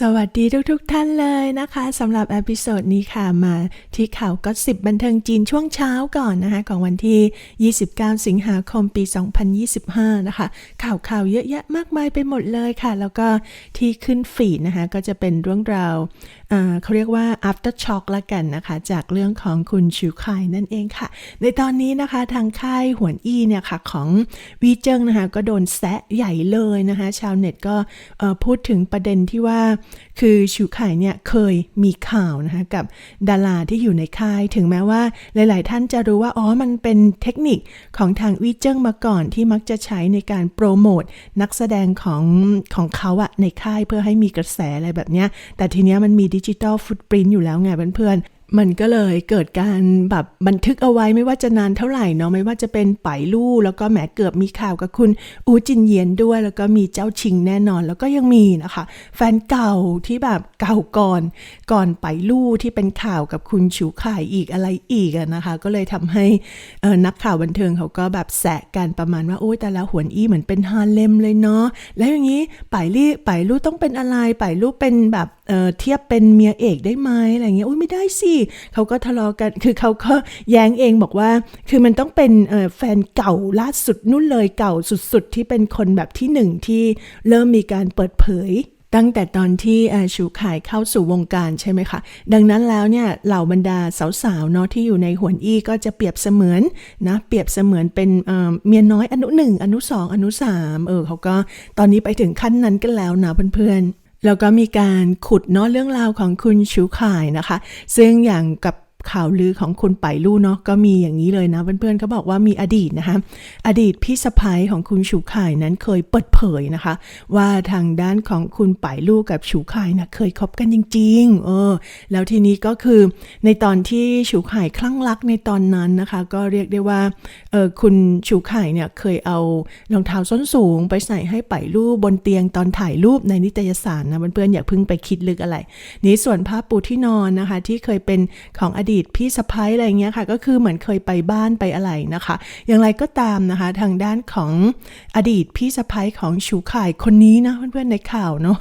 สวัสดีทุกๆทท่านเลยนะคะสำหรับเอพิโซดนี้ค่ะมาที่ข่าวก็สิบบันเทิงจีนช่วงเช้าก่อนนะคะ ของวันที่ 29 สิงหาคมปี 2025 นะคะ ข่าวข่าวเยอะแยะมากมายไปหมดเลยค่ะ แล้วก็ที่ขึ้นฟีนะคะ ก็จะเป็นเรื่องราวเขาเรียกว่า after shock ละกันนะคะ จากเรื่องของคุณชิวคายนั่นเองค่ะ ในตอนนี้นะคะทางค่ายหวนอี้เนี่ยค่ะของวีเจิงนะคะก็โดนแซะใหญ่เลยนะคะ ชาวเน็ตก็พูดถึงประเด็นที่ว่าคือชิวไข่เนี่ยเคยมีข่าวนะคะกับดาราที่อยู่ในค่าย ถึงแม้ว่าหลาย ๆ ท่านจะรู้ว่า อ๋อ มันเป็นเทคนิคของทางวิเจิ้งมาก่อนที่มักจะใช้ในการโปรโมทนักแสดงของของเขาอะในค่ายเพื่อให้มีกระแสอะไรแบบเนี้ยแต่ทีเนี้ยมันมีดิจิตอลฟุตปรินต์อยู่แล้วไงเพื่อนๆ มันก็เลยเกิดการแบบบันทึกเอาไว้ไม่ว่าจะนานเท่าไหร่เนาะไม่ว่าจะเป็นไปลู่แล้วก็แหมเกือบมีข่าวกับคุณอูจินเยียนด้วย แล้วก็มีเจ้าชิงแน่นอน แล้วก็ยังมีนะคะ แฟนเก่าที่แบบเก่าก่อน ก่อนไปลู่ที่เป็นข่าวกับคุณชูข่ายอีกอะไรอีกนะคะ ก็เลยทำให้นักข่าวบันเทิงเขาก็แบบแสะกันประมาณว่าโอ้ยแต่ละหวนอี้เหมือนเป็นฮาเลมเลยเนาะแล้วอย่างนี้ไปลี่ไปลู่ต้องเป็นอะไรไปลู่เป็นแบบ เเทียบเป็นเมียเอกได้ไหมอะไรเงี้ยโอ้ยไม่ได้สิเขาก็ทะเลาะกัน คือเขาก็แย้งเองบอกว่า คือมันต้องเป็นแฟนเก่าล่าสุดนู่นเลยเก่าสุดๆ ที่เป็นคนแบบที่หนึ่งที่เริ่มมีการเปิดเผยตั้งแต่ตอนที่ชูขายเข้าสู่วงการใช่ไหมคะ ดังนั้นแล้วเนี่ยเหล่าบรรดาสาวๆเนาะที่อยู่ในหวนอี้ก็จะเปรียบเสมือนนะเปรียบเสมือนเป็นเอ่อเมียน้อยอนุหนึ่งอนุสองอนุสามเออเขาก็ตอนนี้ไปถึงขั้นนั้นกันแล้วนะเพื่อนๆ แล้วก็มีการขุดเนาะเรื่องราวของคุณชูข่ายนะคะ ซึ่งอย่างกับ ข่าวลือของคุณไปลู่เนาะก็มีอย่างนี้เลยนะ เพื่อนๆเขาบอกว่ามีอดีตนะคะ อดีตพี่สะพ้ยของคุณชูข่ายนั้นเคยเปิดเผยนะคะ ว่าทางด้านของคุณไปลู่กับชูข่ายนะเคยคบกันจริง ๆ เออ แล้วทีนี้ก็คือในตอนที่ชูข่ายคลั่งรักในตอนนั้นนะคะ ก็เรียกได้ว่าเออคุณชูข่ายเนี่ยเคยเอารองเท้าส้นสูง ไปใส่ให้ไปลู่บนเตียงตอนถ่ายรูปในนิตยสารนะเพื่อนๆอย่าเพิ่งไปคิดลึกอะไร นี่ส่วนผ้าปูที่นอนนะคะ ที่เคยเป็นของอดีตีตพี่สะพ้ายอะไรเงี้ยค่ะ ก็คือเหมือนเคยไปบ้านไปอะไรนะคะ อย่างไรก็ตามนะคะ ทางด้านของอดีตพี่สะพ้ายของชูข่ายคนนี้นะเพื่อนๆในข่าวเนาะ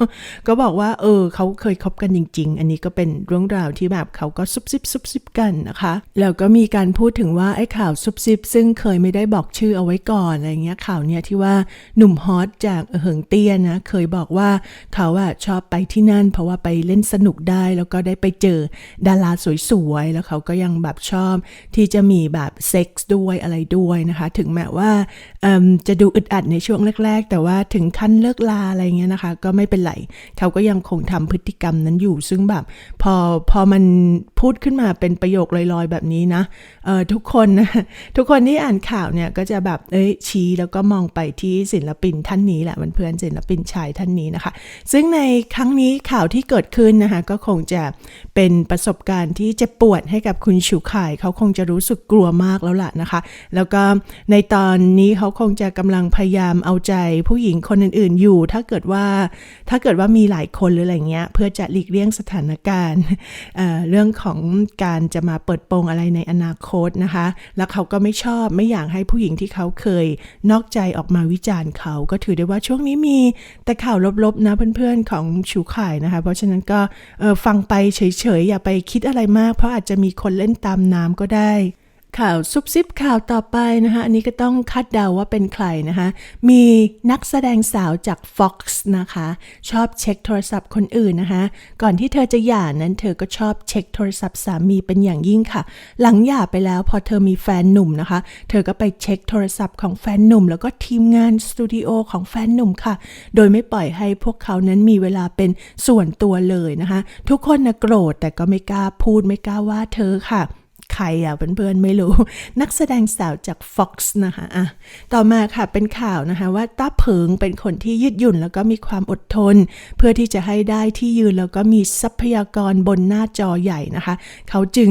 ก็บอกว่าเออเขาเคยคบกันจริง ๆ อันนี้ก็เป็นเรื่องราวที่แบบเขาก็ซุบซิบซุบซิบกันนะคะแล้วก็มีการพูดถึงว่าไอ้ข่าวซุบซิบซึ่งเคยไม่ได้บอกชื่อเอาไว้ก่อนอะไรเงี้ยข่าวเนี้ยที่ว่าหนุ่มฮอตจากเหิงเตี้ยนะเคยบอกว่าเขาอะชอบไปที่นั่น เพราะว่าไปเล่นสนุกได้แล้วก็ได้ไปเจอดาราสวยๆแล้วเขาก็ยังแบบชอบที่จะมีแบบเซ็กส์ด้วยอะไรด้วยนะคะ ถึงแม้ว่าจะดูอึดอัดในช่วงแรก ๆ แต่ว่าถึงขั้นเลิกลาอะไรเงี้ยนะคะ ก็ไม่เป็นไร เขาก็ยังคงทำพฤติกรรมนั้นอยู่ ซึ่งแบบพอพอมันพูดขึ้นมาเป็นประโยคลอยๆ แบบนี้นะเออทุกคนนะทุกคนที่อ่านข่าวเนี่ยก็จะแบบเอ้ยชี้แล้วก็มองไปที่ศิลปินท่านนี้แหละเพื่อนๆศิลปินชายท่านนี้นะคะ ซึ่งในครั้งนี้ข่าวที่เกิดขึ้นนะคะก็คงจะเป็นประสบการณ์ที่เจ็บปวดให้กับคุณชูข่เขาคงจะรู้สึกกลัวมากแล้วล่ะนะคะ แล้วก็ในตอนนี้เขาคงจะกำลังพยายามเอาใจผู้หญิงคนอื่นๆอยู่ ถ้าเกิดว่าถ้าเกิดว่ามีหลายคนหรืออะไรเงี้ยเพื่อจะหลีกเลี่ยงสถานการณ์เเรื่องของการจะมาเปิดโปงอะไรในอนาคตนะคะ แล้วเขาก็ไม่ชอบไม่อยากให้ผู้หญิงที่เขาเคยนอกใจออกมาวิจารณ์เขาก็ถือได้ว่าช่วงนี้มีแต่ข่าวลบๆนะเพื่อนๆของชูข่ายนะคะ เพราะฉะนั้นก็ฟังไปเฉยๆอย่าไปคิดอะไรมาก เพราะอาจจะมีมีคนเล่นตามน้ำก็ได้ ข่าวซุบซิบข่าวต่อไปนะคะ อันนี้ก็ต้องคาดเดาว่าเป็นใครนะคะ มีนักแสดงสาวจาก Fox นะคะ ชอบเช็คโทรศัพท์คนอื่นนะคะ ก่อนที่เธอจะหย่านั้นเธอก็ชอบเช็คโทรศัพท์สามีเป็นอย่างยิ่งค่ะ หลังหย่าไปแล้วพอเธอมีแฟนหนุ่มนะคะ เธอก็ไปเช็คโทรศัพท์ของแฟนหนุ่ม แล้วก็ทีมงานสตูดิโอของแฟนหนุ่มค่ะ โดยไม่ปล่อยให้พวกเขานั้นมีเวลาเป็นส่วนตัวเลยนะคะ ทุกคนนะโกรธแต่ก็ไม่กล้าพูดไม่กล้าว่าเธอค่ะ ใครอะเพื่อนๆไม่รู้ นักแสดงสาวจาก Fox นะคะอะต่อมาค่ะเป็นข่าวนะคะว่าต้าเผิงเป็นคนที่ยืดหยุ่นแล้วก็มีความอดทน เพื่อที่จะให้ได้ที่ยืนแล้วก็มีทรัพยากรบนหน้าจอใหญ่นะคะ เขาจึง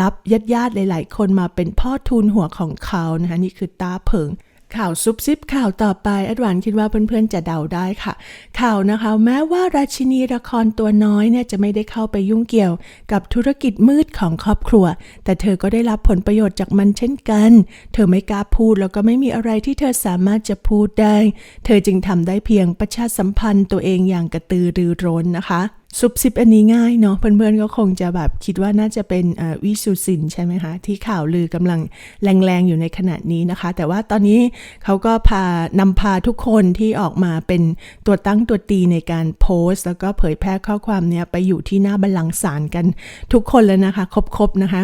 รับญาติๆหลาย ๆ คนมาเป็นพ่อทูนหัวของเขานะคะนี่คือต้าเผิง ข่าวซุบซิบข่าวต่อไปอดวานคิดว่าเพื่อนๆจะเดาได้ค่ะ ข่าวนะคะแม้ว่าราชินีละครตัวน้อยเนี่ยจะไม่ได้เข้าไปยุ่งเกี่ยวกับธุรกิจมืดของครอบครัว แต่เธอก็ได้รับผลประโยชน์จากมันเช่นกัน เธอไม่กล้าพูดแล้วก็ไม่มีอะไรที่เธอสามารถจะพูดได้ เธอจึงทำได้เพียงประชาสัมพันธ์ตัวเองอย่างกระตือรือร้นนะคะ ซุปซิปอันนี้ง่ายเนาะเพื่อนๆก็คงจะแบบคิดว่าน่าจะเป็นวิสุสินใช่ไหมคะ ที่ข่าวลือกำลังแรงๆอยู่ในขณะนี้นะคะ แต่ว่าตอนนี้เขาก็พานำพาทุกคนที่ออกมาเป็นตัวตั้งตัวตีในการโพสต์ แล้วก็เผยแพร่ข้อความเนี้ยไปอยู่ที่หน้าบัลลังก์ศาลกันทุกคนแล้วนะคะครบๆนะคะ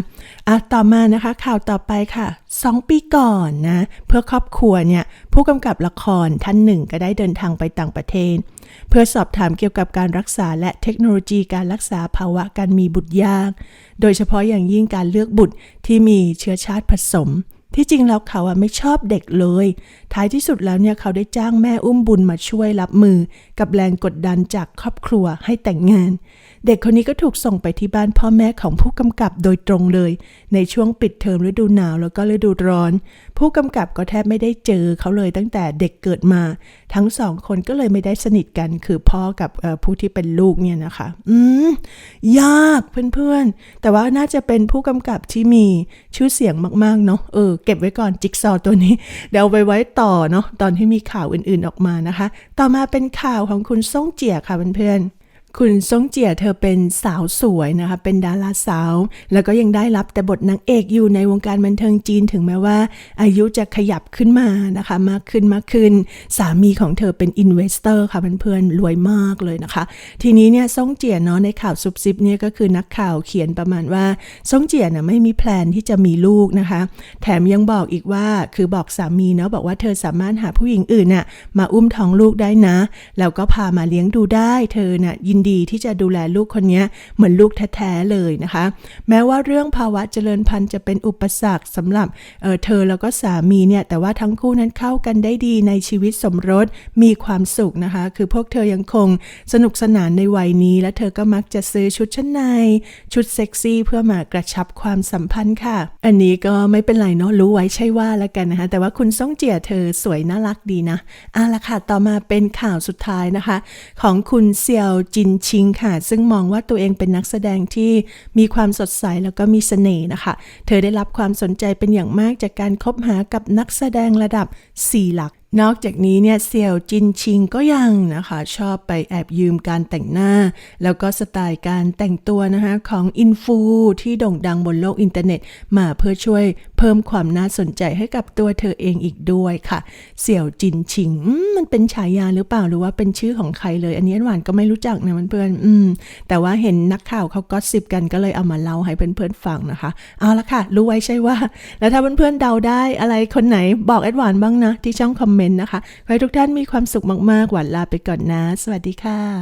อะต่อมานะคะข่าวต่อไปค่ะสองปีก่อนนะเพื่อครอบครัวเนี่ย ผู้กำกับละครท่านหนึ่งก็ได้เดินทางไปต่างประเทศ เพื่อสอบถามเกี่ยวกับการรักษาและเทคโนโลยีการรักษาภาวะการมีบุตรยาก โดยเฉพาะอย่างยิ่งการเลือกบุตรที่มีเชื้อชาติผสม ที่จริงแล้วเขาอะไม่ชอบเด็กเลย ท้ายที่สุดแล้วเนี่ยเขาได้จ้างแม่อุ้มบุญมาช่วยรับมือ กับแรงกดดันจากครอบครัวให้แต่งงาน เด็กคนนี้ก็ถูกส่งไปที่บ้านพ่อแม่ของผู้กำกับโดยตรงเลย ในช่วงปิดเทอมฤดูหนาวแล้วก็ฤดูร้อนผู้กำกับก็แทบไม่ได้เจอเขาเลยตั้งแต่เด็กเกิดมา ทั้งสองคนก็เลยไม่ได้สนิทกันคือพ่อกับผู้ที่เป็นลูกเนี่ยนะคะ อืม ยากเพื่อนๆ แต่ว่าน่าจะเป็นผู้กำกับที่มีชื่อเสียงมากๆเนาะเออเก็บไว้ก่อนจิ๊กซอตัวนี้ เดี๋ยวไปไว้ต่อเนาะตอนที่มีข่าวอื่นๆออกมานะคะ ต่อมาเป็นข่าวของคุณซ่งเจียค่ะเพื่อนๆ คุณซงเจียเธอเป็นสาวสวยนะคะ เป็นดาราสาว แล้วก็ยังได้รับแต่บทนางเอกอยู่ในวงการบันเทิงจีนถึงแม้ว่า อายุจะขยับขึ้นมานะคะ มากขึ้นมากขึ้น สามีของเธอเป็นอินเวสเตอร์ค่ะเพื่อนๆรวยมากเลยนะคะ ทีนี้เนี่ยซงเจียเนาะในข่าวซุบซิบเนี่ยก็คือนักข่าวเขียนประมาณว่าซงเจียน่ะไม่มีแพลนที่จะมีลูกนะคะ แถมยังบอกอีกว่าคือบอกสามีเนาะบอกว่าเธอสามารถหาผู้หญิงอื่นน่ะมาอุ้มท้องลูกได้นะแล้วก็พามาเลี้ยงดูได้เธอน่ะยินดีที่จะดูแลลูกคนนี้เหมือนลูกแท้ๆเลยนะคะ แม้ว่าเรื่องภาวะเจริญพันธุ์จะเป็นอุปสรรคสำหรับเออเธอแล้วก็สามีเนี่ยแต่ว่าทั้งคู่นั้นเข้ากันได้ดีในชีวิตสมรสมีความสุขนะคะ คือพวกเธอยังคงสนุกสนานในวัยนี้ และเธอก็มักจะซื้อชุดชั้นใน ชุดเซ็กซี่เพื่อมากระชับความสัมพันธ์ค่ะ อันนี้ก็ไม่เป็นไรเนาะรู้ไว้ใช่ว่าแล้วกันนะคะ แต่ว่าคุณซ่งเจียเธอสวยน่ารักดีนะอะละค่ะต่อมาเป็นข่าวสุดท้ายนะคะ ของคุณเซียวจินชิงค่ะ ซึ่งมองว่าตัวเองเป็นนักแสดงที่มีความสดใสแล้วก็มีเสน่ห์นะคะ เธอได้รับความสนใจเป็นอย่างมากจากการคบหากับนักแสดงระดับ 4 หลักนอกจากนี้เนี่ยเซียวจินชิงก็ยังนะคะชอบไปแอบยืมการแต่งหน้า แล้วก็สไตล์การแต่งตัวนะคะของอินฟูที่โด่งดังบนโลกอินเทอร์เน็ต มาเพื่อช่วยเพิ่มความน่าสนใจให้กับตัวเธอเองอีกด้วยค่ะ เสี่ยวจินชิงมันเป็นฉายาหรือเปล่าหรือว่าเป็นชื่อของใครเลย อันนี้อันหวานก็ไม่รู้จักนะเพื่อนๆอืมแต่ว่าเห็นนักข่าวเขาก็สิบกันก็เลยเอามาเล่าให้เพื่อนๆฟังนะคะ เอาละค่ะ รู้ไว้ใช่ว่า แล้วถ้าเพื่อนๆเดาได้อะไรคนไหนบอกแอดหวานบ้างนะที่ช่องคอมเมนต์นะคะ ขอให้ทุกท่านมีความสุขมากๆ หวันลาไปก่อนนะ สวัสดีค่ะ